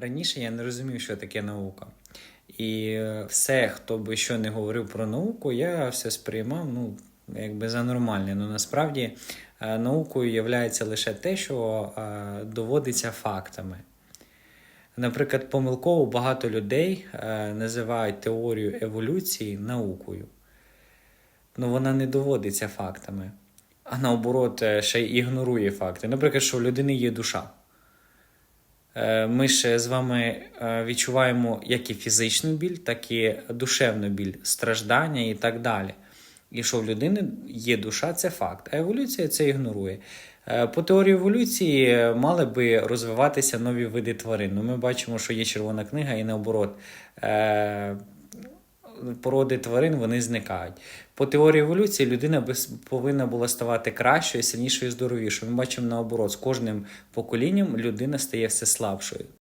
Раніше я не розумів, що таке наука. І е, все, хто би що не говорив про науку, я все сприймав ну, якби за нормальне. Ну насправді е, наукою є лише те, що е, доводиться фактами. Наприклад, помилково багато людей називають теорію еволюції наукою. Ну, вона не доводиться фактами, а наоборот, ще й ігнорує факти. Наприклад, що у людини є душа. Е, Ми ще з вами е, відчуваємо як і фізичну біль, так і душевну біль, страждання і так далі. І що в людини є душа, це факт. А еволюція це ігнорує. Е, По теорії еволюції мали би розвиватися нові види тварин. Ну, ми бачимо, що є червона книга, і наоборот. Породи тварин вони зникають. По теорії еволюції людина повинна була ставати кращою, сильнішою, здоровішою. Ми бачимо наоборот, з кожним поколінням людина стає все слабшою.